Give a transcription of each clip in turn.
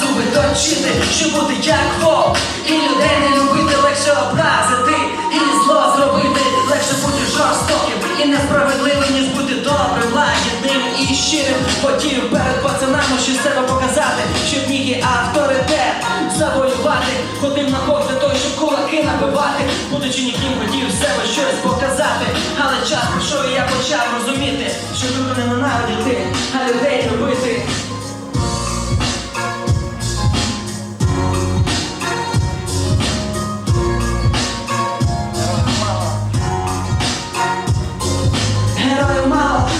зуби точити, щоб бути як вовк І людей не любити легше образити, і зло зробити, легше бути жорстоким і несправедливим, ніж бути добрим, лагідним і щирим. Хотів перед пацанами щось себе показати, щоб міг і авторитет завоювати. Ходив на для того, щоб кулаки набивати, будучи ніким хотів себе щось показати. Але час прийшов і я почав розуміти, що люблю не ненавидіти, а людей любити.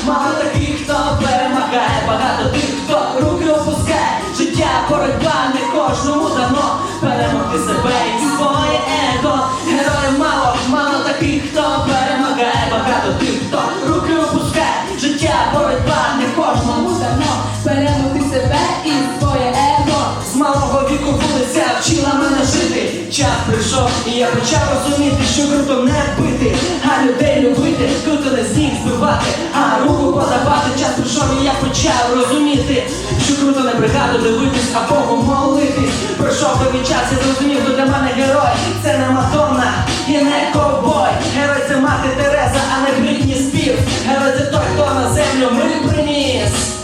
Мало, таких, хто перемагає, багато тих, хто руки опускає, життя, боротьба не кожному дано перемогти себе і своє его. Героїв мало, мало таких, хто перемагає, багато тих, хто руки опускає, життя, боротьба не кожному дано перемогти себе і своє его. з малого віку вулиця вчила мене жити. Час прийшов, і я почав розуміти, що круто не бити, а людей любити, збивати, а руку подавати. Час прийшов, і я почав розуміти, що круто не бригаду дивитись, а Богу молитись. Пройшов довгий час я зрозумів, хто для мене герой. Це не Мадонна і не ковбой. Герой це мати Тереза, а не Брітні спів. Герой це той, хто на землю ми приніс.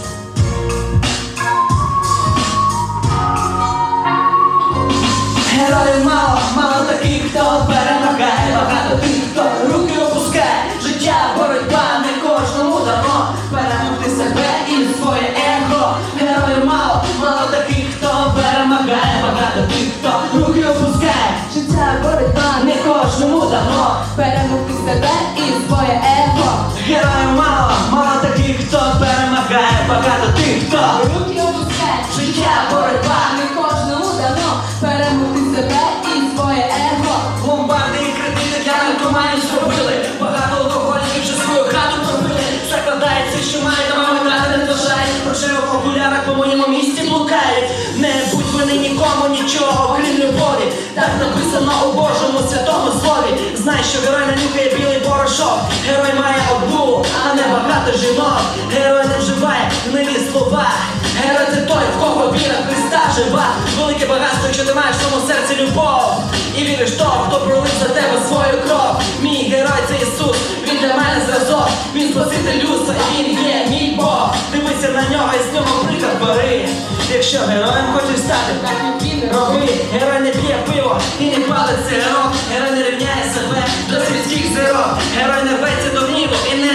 Багато тих, хто Руки опускай, життя, боротьба. не кожному дано перемогти себе і своє его. Ломбарди і кредити для наркоманів зробили. Багато алкоголіків вже свою хату пробили Закладається, що має дома метати не вважають. Грошей у популярах по моєму місці блукають. Не будь вони нікому нічого, окрім любові. Так написано у Божому святому слові. Знай, що герой не нюхає білий порошок. Герой має багато жінок. Герой не вживає гнилі слова. Герой це той, в кого віра Христа жива. Велике багатство, якщо ти маєш в своєму серці любов. І віриш того, хто пролив за тебе свою кров. Мій герой це Ісус, він для мене зразок. Він спаситель людства, він є мій Бог. Дивися на нього і з нього приклад бери. Якщо героєм хочеш стати, Так він роби. Герой не п'є пиво і не палить цигарок Герой не рівняє себе до світських зірок. Герой не рветься до гніву і не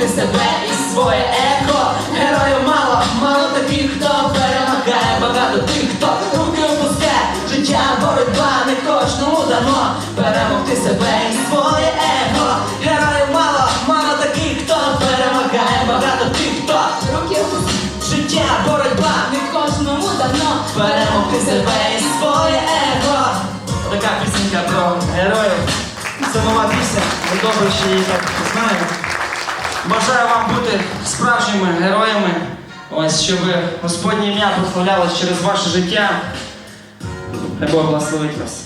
Перемогти себе і своє еко Героїв мало, мало таких, хто перемагає Багато тих, хто руки опускає Життя, боротьба не кожному дано Перемогти себе і своє его Героїв мало, мало таких, хто перемагає Багато тих, хто руки опускай, життя, боротьба не кожному дано перемогти себе і своє его. Така пісенька про героїв. Це нова пісня. Ми добре, що її так знаємо. Бажаю вам бути справжніми героями. Ось щоб Господнє ім'я прославлялось через ваше життя. Хай Бог благословить вас.